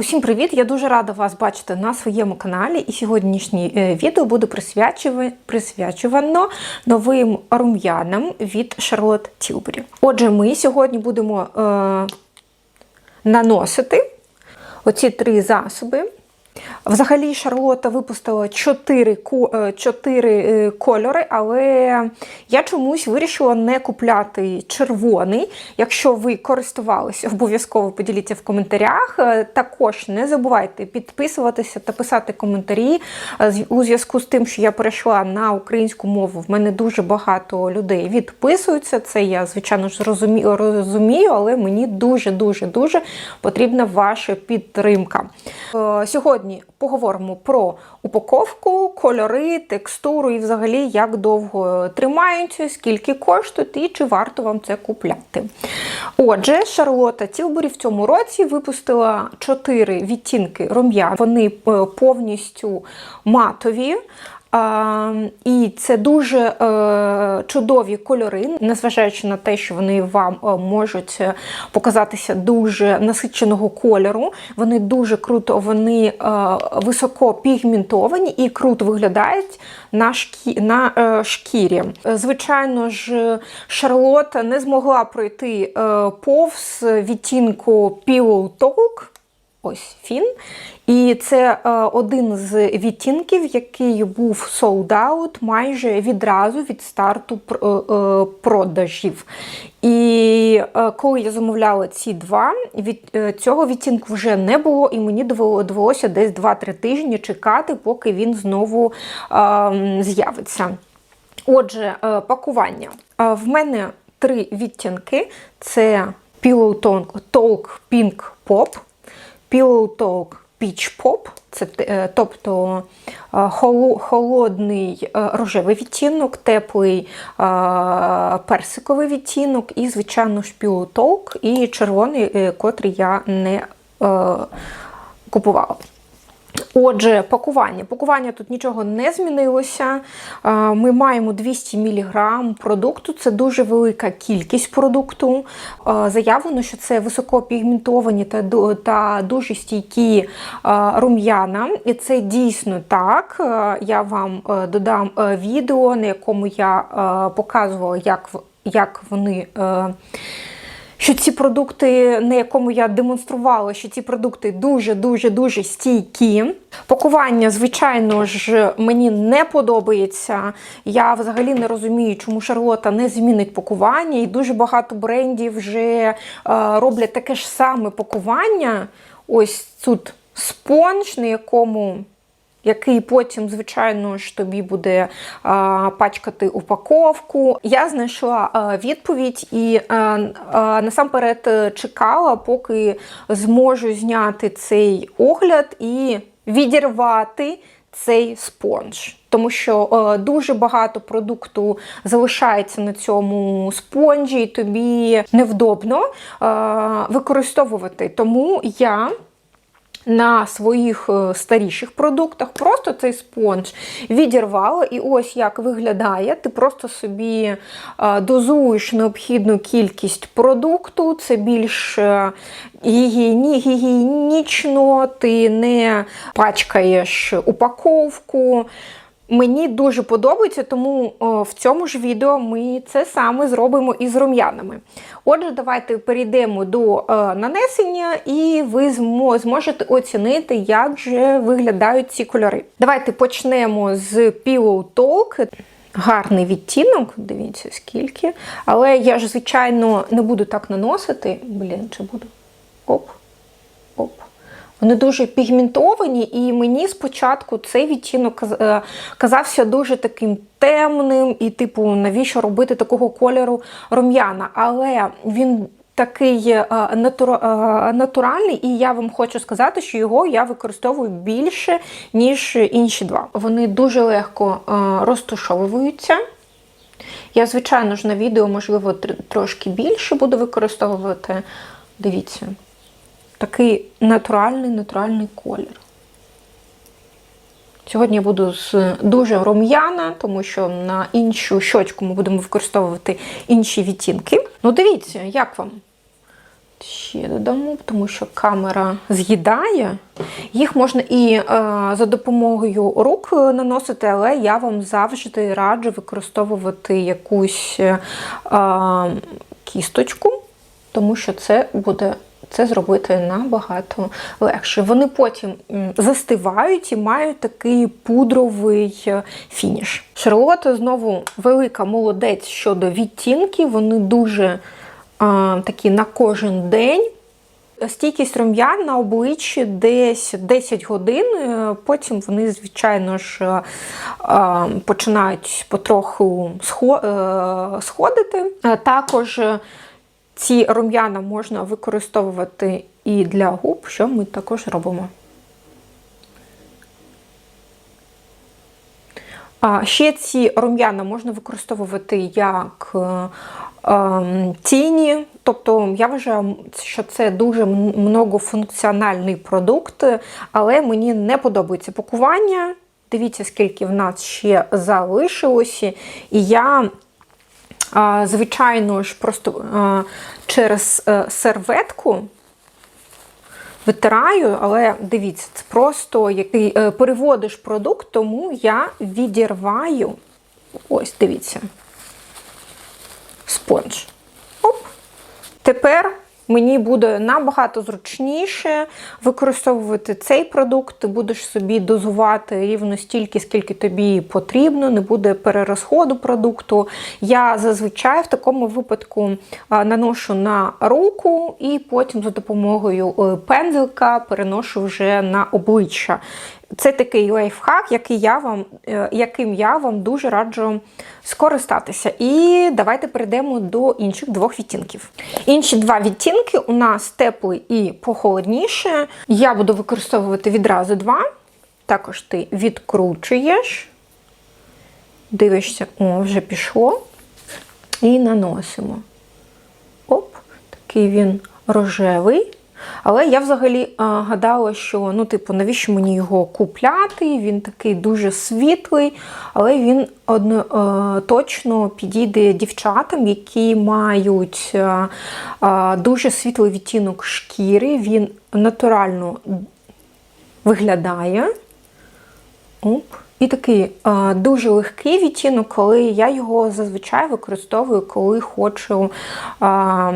Усім привіт! Я дуже рада вас бачити на своєму каналі. І сьогоднішнє е, відео буде присвячува- присвячувано новим рум'янам від Charlotte Tilbury. Отже, ми сьогодні будемо е, наносити оці три засоби. Взагалі, Шарлота випустила 4, ко- е, 4 е, кольори, але я чомусь вирішила не купляти червоний. Якщо ви користувалися, обов'язково поділіться в коментарях. Е, Також не забувайте підписуватися та писати коментарі у зв'язку з тим, що я перейшла на українську мову. В мене дуже багато людей відписуються. Це я, звичайно ж, розумію, але мені дуже дуже дуже потрібна ваша підтримка. Е, Сьогодні поговоримо про упаковку, кольори, текстуру і взагалі як довго тримаються, скільки коштують і чи варто вам це купляти. Отже, Шарлота Тілбурі в цьому році випустила 4 відтінки рум'ян. Вони е, повністю матові. І це дуже е, чудові кольори, незважаючи на те, що вони вам е, можуть е, показатися дуже насиченого кольору. Вони дуже круто, вони високо пігментовані і круто виглядають на, шкі, на шкірі. Звичайно ж, Шарлота не змогла пройти повз відтінку Pillow Talk. Ось він. І це е, один з відтінків, який був sold out майже відразу від старту пр- е, е, продажів. І е, коли я замовляла ці два, від е, цього відтінку вже не було, і мені довелося десь 2-3 тижні чекати, поки він знову е, з'явиться. Отже, е, пакування. Е, В мене три відтінки: це Pillow Talk Pink Pop, Pillow Talk Peach Pop, це е, тобто е, холодний е, рожевий відтінок, теплий персиковий відтінок і, звичайно ж, Pillow Talk і червоний, котрий я не купувала. Отже, пакування. Пакування тут нічого не змінилося. Е, Ми маємо 200 мг продукту, це дуже велика кількість продукту. Е, Заявлено, що це високопігментовані та дуже стійкі е, рум'яна. І це дійсно так. Я вам додам відео, на якому я показувала, як, як вони. Що ці продукти, на якому я демонструвала, що ці продукти дуже-дуже дуже стійкі. Пакування, звичайно ж, мені не подобається. Я взагалі не розумію, чому Шарлота не змінить пакування, і дуже багато брендів вже е, роблять таке ж саме пакування. Ось тут спонж, на якому який потім, звичайно ж, тобі буде а, пачкати упаковку. Я знайшла а, відповідь і а, а, насамперед е, чекала, поки зможу зняти цей огляд і відірвати цей спонж. Тому що е, дуже багато продукту залишається на цьому спонжі, і тобі невдобно е, використовувати. Тому я на своїх е, старіших продуктах просто цей спонж відірвала, і ось як виглядає. Ти просто собі е, дозуєш необхідну кількість продукту, це більш е, гігієні, гігієнічно, ти не пачкаєш упаковку. Мені дуже подобається, тому в цьому ж відео ми це саме зробимо із рум'янами. Отже, давайте перейдемо до е, нанесення, і ви зможете оцінити, як же виглядають ці кольори. Давайте почнемо з Pillow Talk. Гарний відтінок, дивіться скільки. Але я ж, звичайно, не буду так наносити. Блін, чи буду? Оп, оп. Вони дуже пігментовані, і мені спочатку цей відтінок е, казався дуже таким темним, і, типу, навіщо робити такого кольору рум'яна. Але він такий е, е, натуральний, і я вам хочу сказати, що його я використовую більше, ніж інші два. Вони дуже легко розтушовуються. Я, звичайно ж, на відео, можливо, трошки більше буду використовувати. Дивіться такий натуральний натуральний колір. Сьогодні я буду з дуже рум'яна, тому що на іншу щочку ми будемо використовувати інші відтінки. Ну, дивіться, як вам? ще додамо, тому що камера з'їдає. Їх можна і е, за допомогою рук наносити, але я вам завжди раджу використовувати якусь е, кісточку, тому що це буде. Це зробити набагато легше. Вони потім застивають і мають такий пудровий е, фініш. Шарлота знову велика молодець щодо відтінків. Вони дуже а, такі на кожен день. Стійкість рум'ян на обличчі десь 10 годин, е, потім вони, звичайно ж, е, починають потроху сходити. Також ці рум'яна можна використовувати і для губ, що ми також робимо. Ще ці рум'яна можна використовувати як е, ем, тіні. Тобто я вважаю, що це дуже многофункціональний продукт, але мені не подобається пакування. Дивіться, скільки в нас ще залишилося. І я, звичайно ж, просто через е, серветку витираю, але дивіться, це просто який е, переводиш продукт, тому я відірваю. Ось, дивіться. Спонж. Оп. Тепер мені буде набагато зручніше використовувати цей продукт. Ти будеш собі дозувати рівно стільки, скільки тобі потрібно, не буде перерозходу продукту. Я зазвичай в такому випадку наношу на руку і потім за допомогою е, пензелка переношу вже на обличчя. Це такий лайфхак, який я вам, е, яким я вам дуже раджу скористатися. І давайте перейдемо до інших двох відтінків. Інші два відтінки у нас теплий і похолодніше. Я буду використовувати відразу два. Також ти відкручуєш, дивишся, о, вже пішло. І наносимо. Оп, такий він рожевий. Але я взагалі а, гадала, що ну, типу, навіщо мені його купляти? Він такий дуже світлий, але він одно, а, точно підійде дівчатам, які мають а, а, дуже світлий відтінок шкіри. Він натурально виглядає. Оп. І такий а, дуже легкий відтінок, коли я його зазвичай використовую, коли хочу а,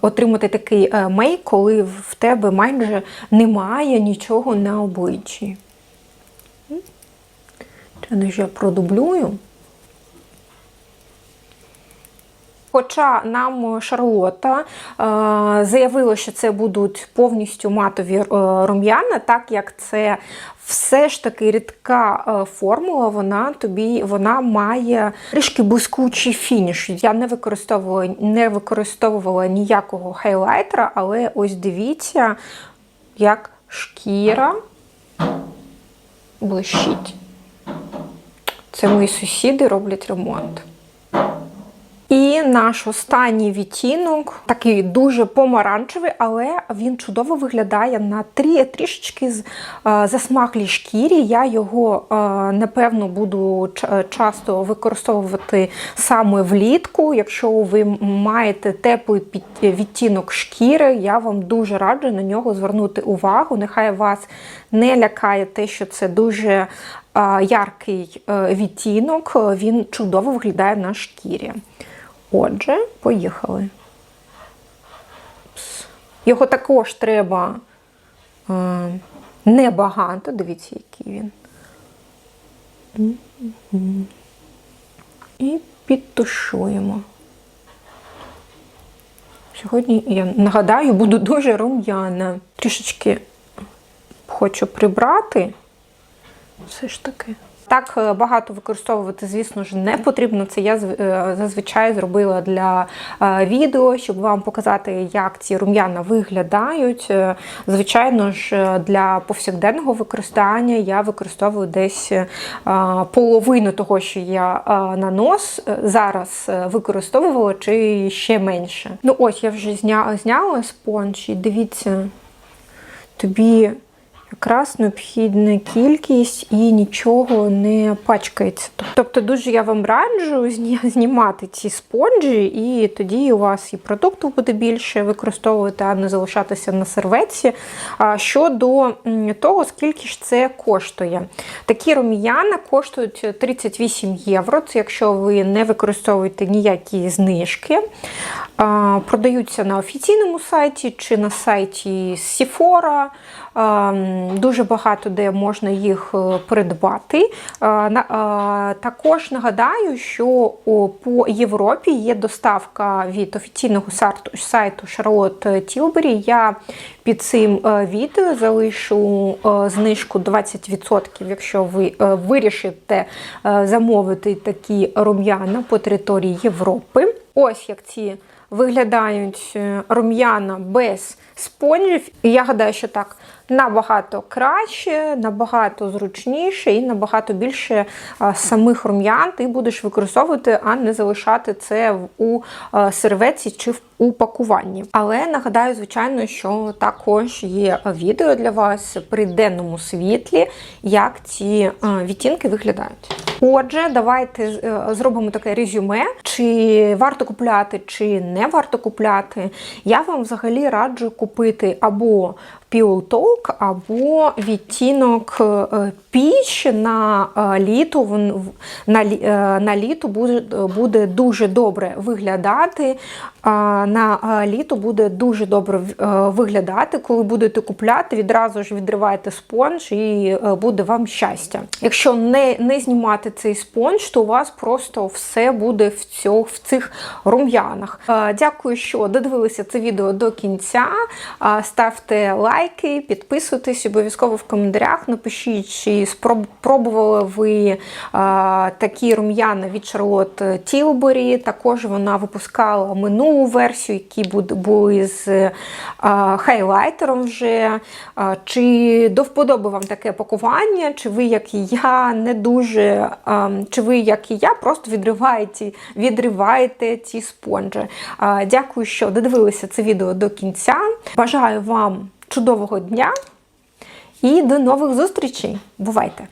отримати такий а, мейк, коли в тебе майже немає нічого на обличчі. Не ж я продублюю. Хоча нам Шарлота е, заявила, що це будуть повністю матові е, рум'яна, так як це все ж таки рідка е, формула, вона тобі вона має трішки блискучий фініш. Я не використовувала, не використовувала ніякого хайлайтера, але ось дивіться, як шкіра блищить. Це мої сусіди роблять ремонт. І наш останній відтінок, такий дуже помаранчевий, але він чудово виглядає на трі, трішечки з е, засмаглій шкірі. Я його, е, напевно, буду часто використовувати саме влітку. Якщо ви маєте теплий відтінок шкіри, я вам дуже раджу на нього звернути увагу. Нехай вас не лякає те, що це дуже е, яркий відтінок, він чудово виглядає на шкірі. Отже, поїхали. Його також треба е, небагато. Дивіться, який він. І підтушуємо. Сьогодні, я нагадаю, буду дуже рум'яна. Трішечки хочу прибрати. Все ж таки. Так е, багато використовувати, звісно ж, не потрібно. Це я е, зазвичай зробила для е, відео, щоб вам показати, як ці рум'яна виглядають. Звичайно ж, для повсякденного використання я використовую десь половину того, що я на нос зараз використовувала, чи ще менше. Ну ось я вже зня- зняла спонж, і дивіться, тобі якраз необхідна кількість і нічого не пачкається. Тобто дуже я вам раджу знімати ці спонжі, і тоді у вас і продукту буде більше використовувати, а не залишатися на серветці. Щодо того, скільки ж це коштує. Такі рум'яна коштують 38 євро. Це якщо ви не використовуєте ніякі знижки. Продаються на офіційному сайті чи на сайті Sephora. А, м, Дуже багато де можна їх е, придбати. На- а, Також нагадаю, що по Європі є доставка від офіційного сайту- Charlotte Tilbury. Я під цим е, відео залишу е, знижку 20%, якщо ви е, вирішите е, замовити такі рум'яна по території Європи. Ось як ці виглядають е, рум'яна без спонжів. І я гадаю, що так набагато краще, набагато зручніше і набагато більше е, самих рум'ян ти будеш використовувати, а не залишати це у е, серветці чи в у пакуванні. Але нагадаю, звичайно, що також є відео для вас при денному світлі, як ці е, відтінки виглядають. Отже, давайте зробимо таке резюме, чи варто купляти, чи не варто купляти. Я вам взагалі раджу купити або Pure Talk, або відтінок е, піч на е, літо. На, е, літо буде, дуже добре виглядати. На літо буде дуже добре виглядати. Коли будете купляти, відразу ж відривайте спонж і буде вам щастя. Якщо не, не знімати цей спонж, то у вас просто все буде в, цьо, в цих рум'янах. Дякую, що додивилися це відео до кінця. Ставте лайки, підписуйтесь обов'язково в коментарях. Напишіть, чи спроб- пробували ви такі рум'яна від Charlotte Tilbury. Також вона випускала минулу версію, які були з хайлайтером вже. Чи до вподоби вам таке пакування, чи ви, як і я, не дуже, чи ви, як і я, просто відриваєте, відриваєте ці спонжі. Дякую, що додивилися це відео до кінця. Бажаю вам чудового дня і до нових зустрічей. Бувайте!